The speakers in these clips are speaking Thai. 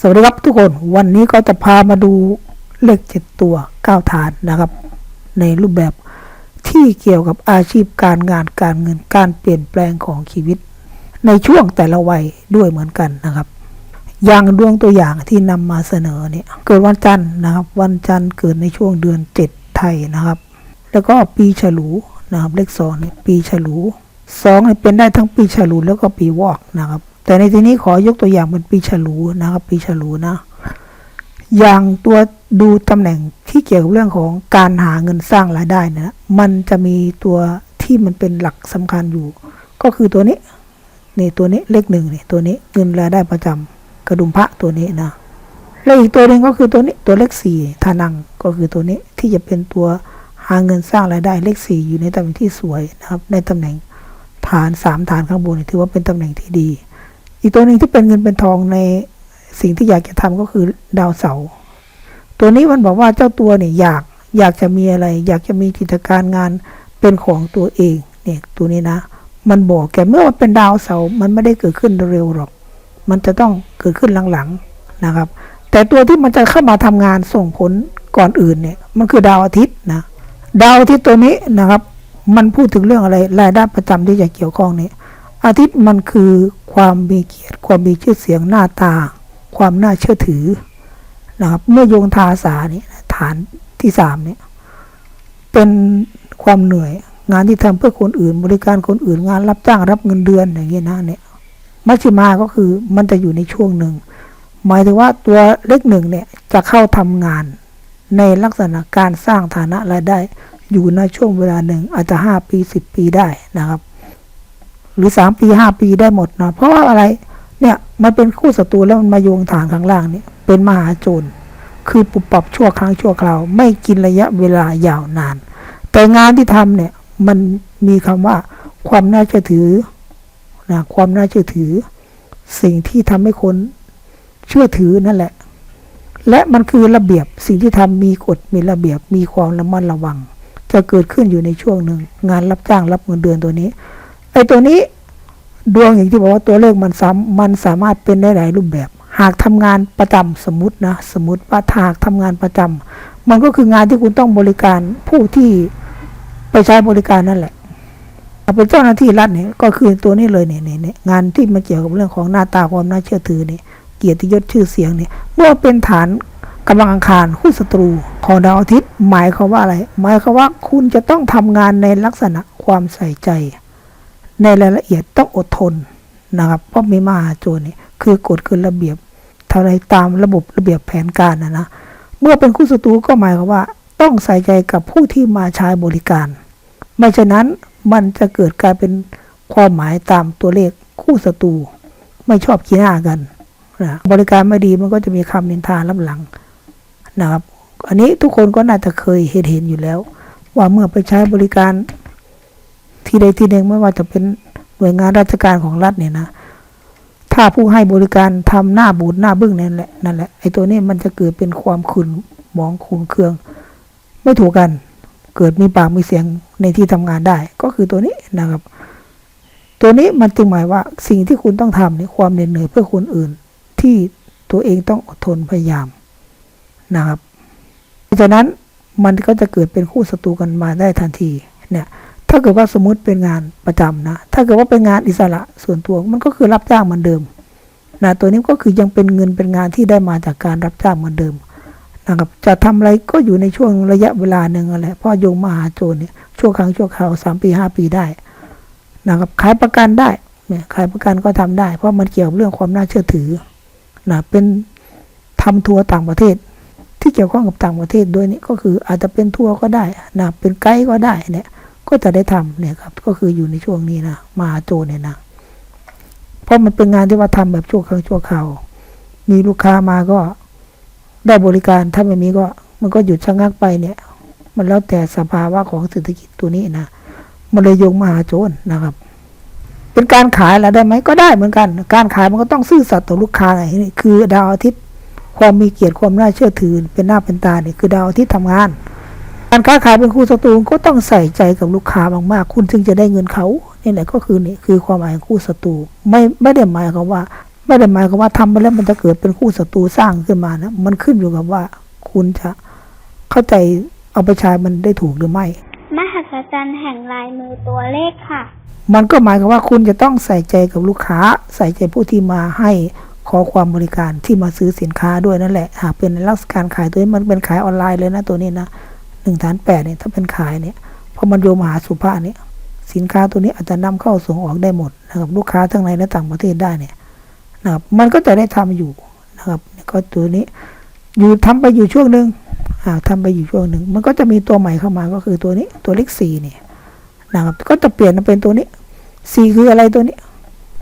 สวัสดีครับทุกคนวันนี้ก็จะพามาดูเลขเจ็ดตัวเก้าฐานนะครับ ในรูปแบบที่เกี่ยวกับอาชีพการงานการเงินการเปลี่ยนแปลงของชีวิต ในช่วงแต่ละวัยด้วยเหมือนกันนะครับ อย่างดวงตัวอย่างที่นำมาเสนอเนี่ยเกิดวันจันทร์นะครับ วันจันทร์เกิดในช่วงเดือนเจ็ดไทยนะครับ แล้วก็ปีฉลูนะครับเลขสองเนี่ยปีฉลูสองเนี่ยเป็นได้ทั้งปีฉลูแล้วก็ปีวอกนะครับ แต่ในที่นี้ขอยกตัวอย่างเป็นปีฉลูนะครับ ปีฉลูนะ อย่างตัวดูตำแหน่งที่เกี่ยวกับเรื่องของการหาเงินสร้างรายได้นะมันจะมีตัวที่มันเป็นหลักสำคัญอยู่ ก็คือตัวนี้นี่ตัวนี้เลขหนึ่งนี่ตัวนี้เงินรายได้ประจำกระดุมพระตัวนี้นะแล้วอีกตัวหนึ่งก็คือตัวนี้ตัวเลขสี่ทานังก็คือตัวนี้ที่จะเป็นตัวหาเงินสร้างรายได้เลขสี่อยู่ในตำแหน่งที่สวยนะครับ ในตำแหน่งฐานสามฐานข้างบนถือว่าเป็นตำแหน่งที่ดี อีกตัวหนึ่งที่เป็นเงินเป็นทองในสิ่งที่อยากจะทำก็คือดาวเสาร์ตัวนี้มันบอกว่าเจ้าตัวเนี่ยอยากอยากจะมีอะไร อยากจะมีกิจการงานเป็นของตัวเองเนี่ยตัวนี้นะ มันบอกแกเมื่อมันเป็นดาวเสาร์มันไม่ได้เกิดขึ้นเร็วหรอก มันจะต้องเกิดขึ้นหลังๆนะครับ แต่ตัวที่มันจะเข้ามาทำงานส่งผลก่อนอื่นเนี่ย มันคือดาวอาทิตย์นะดาวอาทิตย์ตัวนี้นะครับ มันพูดถึงเรื่องอะไรรายได้ประจำที่จะเกี่ยวข้องเนี่ย อาทิตย์มันคือความมีเกียรติความมีชื่อเสียงหน้าตา ความน่าเชื่อถือนะครับเมื่อโยงทาสาเนี่ยฐานที่สามเนี่ยเป็นความเหนื่อย งานที่ทำเพื่อคนอื่น บริการคนอื่นงานรับจ้างรับเงินเดือนอย่างเงี้ยนะเนี่ยมัชฌิมาก็คือมันจะอยู่ในช่วงหนึ่ง หมายถึงว่าตัวเลขหนึ่งเนี่ยจะเข้าทำงานในลักษณะการสร้างฐานะรายได้ อยู่ในช่วงเวลาหนึ่งอาจจะห้าปีสิบปีได้นะครับ หรือสามปีห้าปีได้หมดนะเพราะว่าอะไรเนี่ยมันเป็นคู่ศัตรูแล้วมันมาโยงฐานข้างล่างเนี่ยเป็นมหาโจรคือปุบปับชั่วครั้งชั่วคราว ไม่กินระยะเวลายาวนาน แต่งานที่ทำเนี่ยมันมีคำว่าความน่าเชื่อถือนะความน่าเชื่อถือ สิ่งที่ทำให้คนเชื่อถือนั่นแหละ และมันคือระเบียบสิ่งที่ทำมีกฎมีระเบียบมีความระมัดระวัง จะเกิดขึ้นอยู่ในช่วงหนึ่งงานรับจ้างรับเงินเดือนตัวนี้ อ้ตัวนี้ดวงอย่างที่บอกว่าตัวเลขมันซ้ำมันสามารถเป็นได้หลายรูปแบบ หากทำงานประจำสมมตินะสมมติว่าถ้าหากทำงานประจำมันก็คืองานที่คุณต้องบริการผู้ที่ไปใช้บริการนั่นแหละเป็นเจ้าหน้าที่รัฐเนี่ยก็คือตัวนี้เลยเนี่ยเนี่ยงานที่มันเกี่ยวกับเรื่องของหน้าตาความน่าเชื่อถือเนี่ยเกียรติยศชื่อเสียงเนี่ยเมื่อเป็นฐานกำลังอังคารคู่ศัตรูของดาวอาทิตย์หมายความว่าอะไร หมายความว่าคุณจะต้องทำงานในลักษณะความใส่ใจ ในรายละเอียดต้องอดทนนะครับเพราะมีมหาโจรนี่คือกฎคือระเบียบเท่าไรตามระบบระเบียบแผนการนะนะเมื่อเป็นคู่ศัตรูก็หมายความว่า ต้องใส่ใจกับผู้ที่มาใช้บริการ ไม่ฉะนั้นมันจะเกิดกลายเป็นความหมายตามตัวเลขคู่ศัตรูไม่ชอบขี้หน้ากันนะบริการไม่ดีมันก็จะมีคำนินทาลับหลังนะครับ อันนี้ทุกคนก็น่าจะเคยเห็นเห็นอยู่แล้ว ว่าเมื่อไปใช้บริการ ที่ใดที่หนึ่งไม่ว่าจะเป็นหน่วยงานราชการของรัฐเนี่ยนะ ถ้าผู้ให้บริการทำหน้าบูดหน้าบึ้งนั่นแหละนั่นแหละไอ้ตัวนี้มันจะเกิดเป็นความขุนหมองขุนเคือง ไม่ถูกกัน เกิดมีปากมีเสียงในที่ทำงานได้ ก็คือตัวนี้นะครับ ตัวนี้มันจึงหมายว่าสิ่งที่คุณต้องทำเนี่ยความเหน็ดเหนื่อยเพื่อคนอื่น ที่ตัวเองต้องอดทนพยายามนะครับเพราะฉะนั้นมันก็จะเกิดเป็นคู่ศัตรูกันมาได้ทันทีเนี่ย ถ้าเกิดว่าสมมติเป็นงานประจำนะ ถ้าเกิดว่าเป็นงานอิสระส่วนตัวมันก็คือรับจ้างเหมือนเดิมนะตัวนี้ก็คือยังเป็นเงินเป็นงานที่ได้มาจากการรับจ้างเหมือนเดิมนะครับจะทำอะไรก็อยู่ในช่วงระยะเวลาหนึ่งอะไรเพราะโยงมหาโจรเนี่ยช่วงครั้งช่วงคราวสามปีห้าปีได้นะครับขายประกันได้เนี่ยขายประกันก็ทำได้ เพราะมันเกี่ยวกับเรื่องความน่าเชื่อถือนะเป็นทำทัวร์ต่างประเทศ ที่เกี่ยวข้องกับต่างประเทศด้วยนี่ก็คืออาจจะเป็นทัวร์ก็ได้นะเป็นไกด์ก็ได้เนี่ย ก็จะได้ทำเนี่ยครับ ก็คืออยู่ในช่วงนี้นะมหาโจรเนี่ยนะเพราะมันเป็นงานที่ว่าทำแบบชั่วครั้งชั่วคราวมีลูกค้ามาก็ได้บริการถ้าไม่มีก็ มันก็หยุดชะงักไปเนี่ย มันแล้วแต่สภาวะของเศรษฐกิจตัวนี้นะมันเลยโยงมหาโจรนะครับ เป็นการขายแล้วได้ไหมก็ได้เหมือนกัน การขายมันก็ต้องซื่อสัตย์ต่อลูกค้าไงนี่คือ ดาวอาทิตย์ความมีเกียรติความน่าเชื่อถือเป็นหน้าเป็นตาเนี่ยคือดาวอาทิตย์ทำงาน การค้าขายเป็นคู่ศัตรูก็ต้องใส่ใจกับลูกค้ามากๆ คุณถึงจะได้เงินเขานี่แหละก็คือนี่คือความหมายของคู่ศัตรูไม่ไม่ได้หมายความว่า ไม่ได้หมายความว่าทำไปแล้วมันจะเกิดเป็นคู่ศัตรูสร้างขึ้นมานะมันขึ้นอยู่กับว่า คุณจะเข้าใจเอาไปใช้มันได้ถูกหรือไม่ มหัศจรรย์แห่งลายมือตัวเลขค่ะ มันก็หมายความว่าคุณจะต้องใส่ใจกับลูกค้า ใส่ใจผู้ที่มาให้ขอความบริการที่มาซื้อสินค้าด้วยนั่นแหละหากเป็นในลักษณะการขายตัวนี้มันเป็นขายออนไลน์เลยนะตัวนี้นะ หนึ่งฐานแปดเนี่ยถ้าเป็นขายเนี่ยพอมันโยมหาสุภาเนี่ยสินค้าตัวนี้อาจจะนำเข้าส่งออกได้หมดนะครับลูกค้าทั้งในและต่างประเทศได้เนี่ยนะครับมันก็จะได้ทำอยู่นะครับก็ตัวนี้อยู่ทำไปอยู่ช่วงหนึ่งอ่าทำไปอยู่ช่วงหนึ่งมันก็จะมีตัวใหม่เข้ามาก็คือตัวนี้ตัวเลขสี่เนี่ยนะครับก็จะเปลี่ยนมาเป็นตัวนี้สี่คืออะไรตัวนี้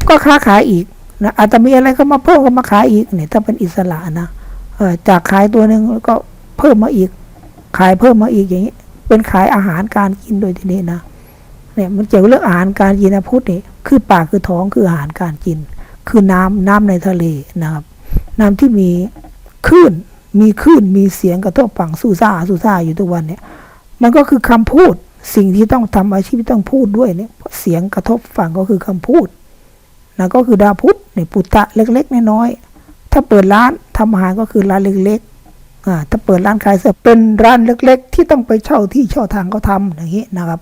ก็ค้าขายอีกนะอาจจะมีอะไรเข้ามาเพิ่มเข้ามาขายอีกเนี่ยถ้าเป็นอิสระนะเอจากขายตัวหนึ่งก็เพิ่มมาอีก ขายเพิ่มมาอีกอย่างนี้ เป็นขายอาหารการกินโดยทีนี้นะเนี่ยมันเกี่ยวเรื่องอาหารการกินนะพุทธนี่คือปากคือท้องคืออาหารการกิน คือน้ำน้ำในทะเลนะครับ น้ำที่มีคลื่นมีคลื่นมีเสียงกระทบฝั่งสู้ซ่าสู้ซ่าอยู่ทุกวันเนี่ย มันก็คือคำพูดสิ่งที่ต้องทำอาชีพที่ต้องพูดด้วยเนี่ยเสียงกระทบฝั่งก็คือคำพูดนะก็คือดาวพุธเนี่ยปุตตะเล็ก ๆ น้อยๆถ้าเปิดร้านทำอาหารก็คือร้านเล็กๆ ถ้าเปิดร้านขายเสื้อเป็นร้านเล็ก ๆ ที่ต้องไปเช่าที่เช่าทางเขาทำอย่างนี้นะครับ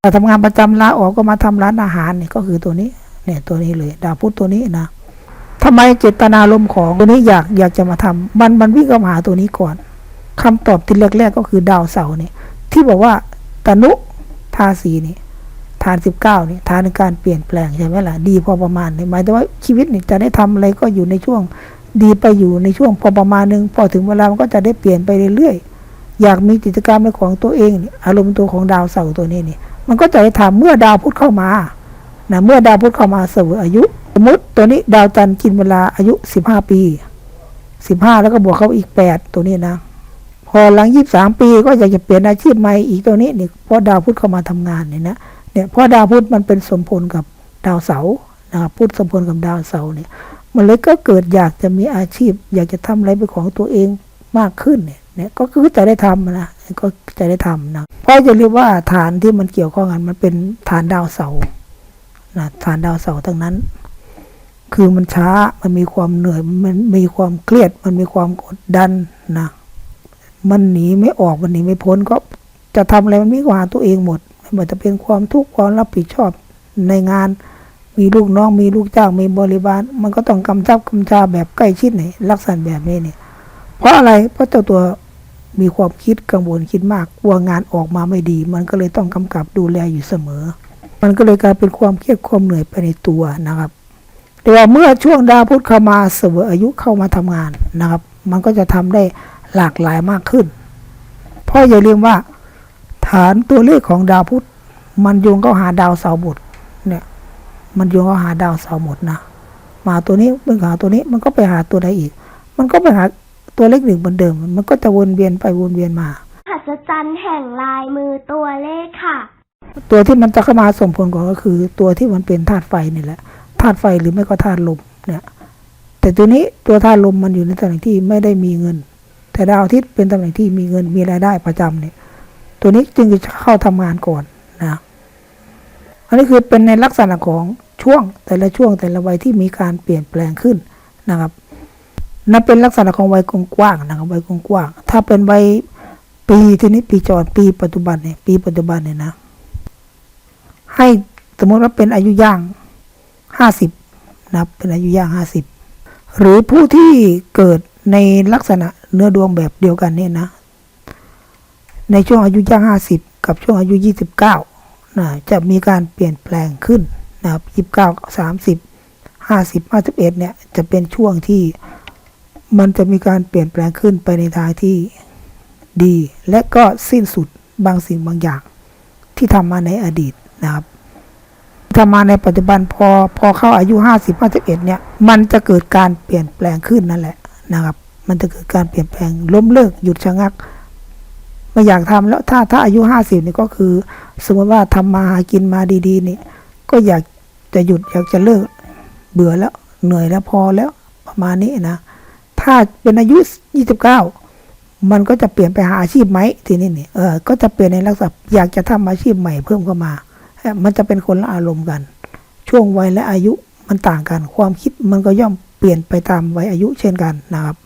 แต่ทำงานประจำลาออกก็มาทำร้านอาหารนี่ก็คือตัวนี้เนี่ยตัวนี้เลยดาวพุธตัวนี้นะทำไมเจตนารมของตัวนี้อยากอยากจะมาทำมันมันวิ่งเข้ามาหาตัวนี้ก่อนคำตอบที่แรกๆก็คือดาวเสาร์เนี่ยที่บอกว่าตนุทาสีนี่ฐานสิบเก้านี่ฐานในการเปลี่ยนแปลงใช่ไหมล่ะดีพอประมาณนี่หมายถึงว่าชีวิตนี่จะได้ทำอะไรก็อยู่ในช่วง ดีไปอยู่ในช่วงพอประมาณหนึ่งพอถึงเวลามันก็จะได้เปลี่ยนไปเรื่อยๆ อยากมีกิจกรรมเป็นของตัวเองอารมณ์ตัวของดาวเสาร์ตัวนี้นี่มันก็จะได้ทำเมื่อดาวพุธเข้ามานะเมื่อดาวพุธเข้ามาเสวยอายุ สมมติตัวนี้ดาวจันทร์กินเวลาอายุสิบห้าปีสิบห้าแล้วก็บวกเข้าอีกแปดตัวนี้นะ พอหลังยี่สามปีก็อยากจะเปลี่ยนอาชีพใหม่อีกตัวนี้นี่เพราะดาวพุธเข้ามาทำงานเนี่ยนะเนี่ยเพราะดาวพุธมันเป็นสมพลกับดาวเสาร์ นะครับพุธสมพลกับดาวเสาร์เนี่ย มันเลยก็เกิดอยากจะมีอาชีพ อยากจะทำอะไรเป็นของตัวเองมากขึ้นเนี่ยเนี่ยก็คือจะได้ทำนะก็จะได้ทำนะเพราะจะเรียกว่าฐานที่มันเกี่ยวข้องกันมันเป็นฐานดาวเสาร์นะฐานดาวเสาร์ทั้งนั้น คือมันช้ามันมีความเหนื่อยมันมีความเครียด มันมีความกดดันนะมันหนีไม่ออกมันหนีไม่พ้นก็จะทำอะไรมันมีกว่าตัวเองหมดไม่ว่าจะเป็นความทุกข์ความรับผิดชอบในงาน มีลูกน้องมีลูกจ้างมีบริบาล มันก็ต้องกำชับกำชาแบบใกล้ชิดเนี่ยลักษณะแบบนี้เนี่ย เพราะอะไรเพราะเจ้าตัวมีความคิดกังวลคิดมากกลัวงานออกมาไม่ดี มันก็เลยต้องกำกับดูแลอยู่เสมอ มันก็เลยกลายเป็นความเครียดความเหนื่อยไปในตัวนะครับแต่ว่าเมื่อช่วงดาวพุธเข้ามาเสวยอายุเข้ามาทำงานนะครับ มันก็จะทำได้หลากหลายมากขึ้น เพราะอย่าลืมว่า ฐานตัวเลขของดาวพุธมันโยงเข้าหาดาวเสาร์หมดเนี่ย มันโยงเข้าหาดาวเสาร์หมดนะมาตัวนี้มันหาตัวนี้มันก็ไปหาตัวใดอีก มันก็ไปหาตัวเลขหนึ่งเหมือนเดิม มันก็จะวนเวียนไปวนเวียนมามหัศจรรย์แห่งลายมือตัวเลขค่ะ ตัวที่มันจะเข้ามาส่งผลก่อนก็คือ ตัวที่มันเป็นธาตุไฟนี่แหละธาตุไฟหรือไม่ก็ธาตุลมเนี่ย แต่ตัวนี้ตัวธาตุลมมันอยู่ในตำแหน่งที่ไม่ได้มีเงิน แต่ดาวอาทิตย์เป็นตำแหน่งที่มีเงินมีรายได้ประจำเนี่ย ตัวนี้จึงจะเข้าทำงานก่อนนะ อันนี้คือเป็นในลักษณะของช่วงแต่ละช่วงแต่ละวัยที่มีการเปลี่ยนแปลงขึ้นนะครับนั่นเป็นลักษณะของวัยกว้างๆนะครับวัยกว้างๆถ้าเป็นวัยปีทีนี้ปีจรปีปัจจุบันเนี่ยปีปัจจุบันเนี่ยนะ ให้สมมติว่าเป็นอายุย่างห้าสิบนะเป็นอายุย่างห้าสิบหรือผู้ที่เกิดในลักษณะเนื้อดวงแบบเดียวกันเนี่ยนะ ในช่วงอายุย่างห้าสิบกับช่วงอายุยี่สิบเก้า นะจะมีการเปลี่ยนแปลงขึ้นนะครับยี่สิบเก้าสามสิบห้าสิบห้าสิบเอ็ดเนี่ยจะเป็นช่วงที่มันจะมีการเปลี่ยนแปลงขึ้นไปในทางที่ดี และก็สิ้นสุดบางสิ่งบางอย่าง ที่ทำมาในอดีตนะครับทำมาในปัจจุบันพอพอเข้าอายุห้าสิบห้าสิบเอ็ดเนี่ยมันจะเกิดการเปลี่ยนแปลงขึ้นนั่นแหละนะครับ มันจะเกิดการเปลี่ยนแปลงล้มเลิกหยุดชะงัก ไม่อยากทำแล้วถ้าถ้าอายุห้าสิบนี่ก็คือ สมมติว่าทำมาหากินมาดีๆ นี่ ก็อยากจะหยุดอยากจะเลิกเบื่อแล้ว เหนื่อยแล้วพอแล้วประมาณนี้นะ ถ้าเป็นอายุยี่สิบเก้ามันก็จะเปลี่ยนไปหาอาชีพไหมทีนี้นี่เออก็จะเปลี่ยนในลักษณะอยากจะทำอาชีพใหม่เพิ่มเข้ามามันจะเป็นคนละอารมณ์กัน ช่วงวัยและอายุมันต่างกัน ความคิดมันก็ย่อมเปลี่ยนไปตามวัยอายุเช่นกันนะครับ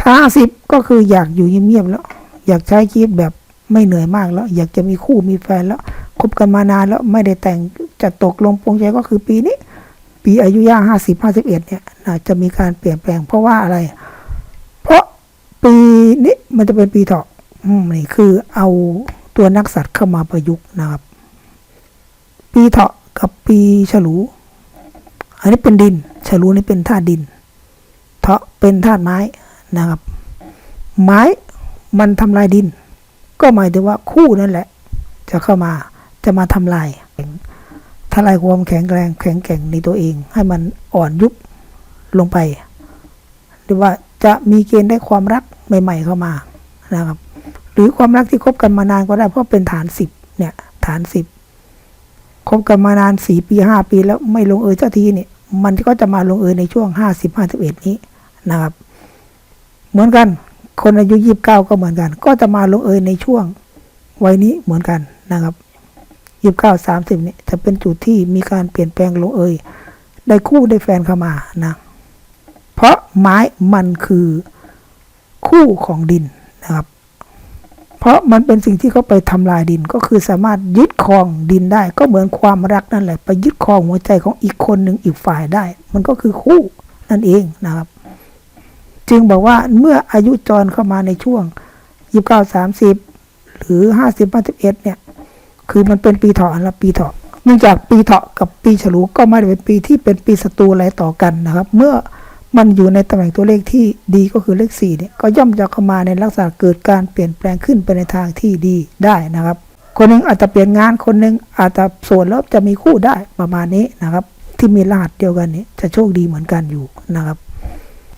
ถ้าห้าสิบก็คืออยากอยู่เงียบๆแล้ว อยากใช้ชีวิตแบบไม่เหนื่อยมากแล้ว อยากจะมีคู่มีแฟนแล้วคบกันมานานแล้วไม่ได้แต่งจะตกลงปรงใจก็คือปีนี้ ปีอายุย่างห้าสิบห้าสิบเอ็ดเนี่ยนะจะมีการเปลี่ยนแปลง เพราะว่าอะไร เพราะปีนี้มันจะเป็นปีเถาะอืมนี่คือเอาตัวนักสัตว์เข้ามาประยุกต์นะครับ ปีเถาะกับปีฉลู อันนี้เป็นดิน ฉลูนี่เป็นธาตุดิน เถาะเป็นธาตุไม้นะครับ ไม้ มันทำลายดิน ก็หมายถึงว่าคู่นั่นแหละ จะเข้ามาจะมาทำลายทลายความแข็งแรงแข็งแกร่งในตัวเอง ให้มันอ่อนยุบลงไป หรือว่าจะมีเกณฑ์ได้ความรักใหม่ ๆเข้ามานะครับ หรือความรักที่คบกันมานานก็ได้เพราะเป็นฐานสิบเนี่ย ฐานสิบคบกันมานานสี่ปีห้าปีแล้วไม่ลงเอยสักทีเนี่ย มันก็จะมาลงเอยในช่วงห้าสิบห้าสิบเอ็ดนี้นะครับ เหมือนกัน คนอายุยี่บเก้าก็เหมือนกัน ก็จะมาลงเอยในช่วงวัยนี้เหมือนกันนะครับยี่บเก้าสามสิบเนี่ยจะเป็นจุดที่มีการเปลี่ยนแปลงลงเอย ได้คู่ได้แฟนเข้ามานะ เพราะไม้มันคือคู่ของดินนะครับ เพราะมันเป็นสิ่งที่เขาไปทำลายดินก็คือสามารถยึดครองดินได้ ก็เหมือนความรักนั่นแหละ ไปยึดครองหัวใจของอีกคนหนึ่งอีกฝ่ายได้ มันก็คือคู่นั่นเองนะครับ จึงบอกว่าเมื่ออายุจรเข้ามาในช่วงยี่เก้าสามสิบหรือห้าสิบห้าสิบเอ็ดเนี่ย คือมันเป็นปีเถาะและปีเถาะเนื่องจากปีเถาะกับปีฉลูก็ไม่ได้เป็นปีที่เป็นปีศัตรูอะไรต่อกันนะครับ เมื่อมันอยู่ในตำแหน่งตัวเลขที่ดีก็คือเลขสี่เนี่ยก็ย่อมจะเข้ามาในลักษณะเกิดการเปลี่ยนแปลงขึ้นไปในทางที่ดีได้นะครับ คนหนึ่งอาจจะเปลี่ยนงานคนหนึ่งอาจจะโสดแล้วจะมีคู่ได้ประมาณนี้นะครับ ที่มีรหัสเดียวกันนี้จะโชคดีเหมือนกันอยู่นะครับ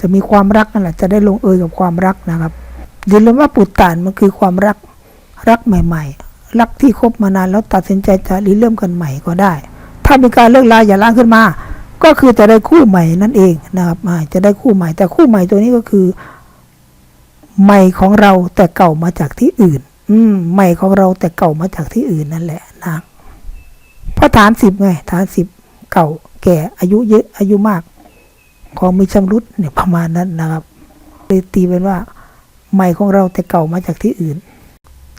จะมีความรักนั่นแหละจะได้ลงเอยกับความรักนะครับอย่าลืมว่าปุตตานมันคือความรักรักใหม่ ๆ รักที่คบมานานแล้วตัดสินใจจะริเริ่มกันใหม่ก็ได้ ถ้ามีการเลิกลาอย่าล้างขึ้นมา ก็คือจะได้คู่ใหม่นั่นเองนะครับจะได้คู่ใหม่ แต่คู่ใหม่ตัวนี้ก็คือ ใหม่ของเราแต่เก่ามาจากที่อื่น อืมใหม่ของเราแต่เก่ามาจากที่อื่นนั่นแหละนะเพราะฐานสิบไงฐานสิบเก่าแก่อายุเยอะอายุมาก ของมีชำรุดเนี่ยประมาณนั้นนะครับเลยตีเป็นว่าใหม่ของเราแต่เก่ามาจากที่อื่น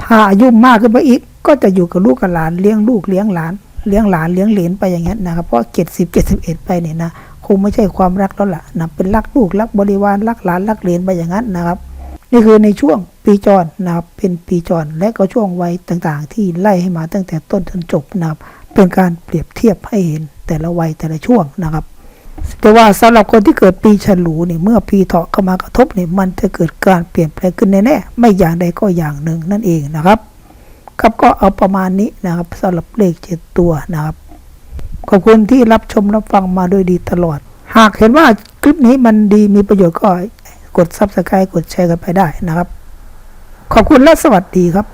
ถ้าอายุมากขึ้นไปอีก ก็จะอยู่กับลูกกับหลานเลี้ยงลูกเลี้ยงหลาน เลี้ยงหลานเลี้ยงเหลนไปอย่างเงี้ยนะครับเพราะเจ็ดสิบเจ็ดสิบเอ็ดไปเนี่ยนะคงไม่ใช่ความรักแล้วล่ะนะเป็นรักลูกรักบริวารรักหลานรักเหลนไปอย่างนั้นนะครับ นี่คือในช่วงปีจรนะครับเป็นปีจรและก็ช่วงวัยต่างๆ ที่ไล่ให้มาตั้งแต่ต้นจนจบนะครับเป็นการเปรียบเทียบให้เห็นแต่ละวัยแต่ละช่วงนะครับ แต่ว่าสำหรับคนที่เกิดปีฉลูเนี่ยเมื่อปีเถาะเข้ามากระทบเนี่ยมันจะเกิดการเปลี่ยนแปลงขึ้นแน่ๆไม่อย่างใดก็อย่างหนึ่งนั่นเองนะครับ ครับก็เอาประมาณนี้นะครับสำหรับเลขเจ็ดตัวนะครับ ขอบคุณที่รับชมรับฟังมาโดยดีตลอด หากเห็นว่าคลิปนี้มันดีมีประโยชน์ก็กด subscribe กดแชร์กันไปได้นะครับ ขอบคุณและสวัสดีครับ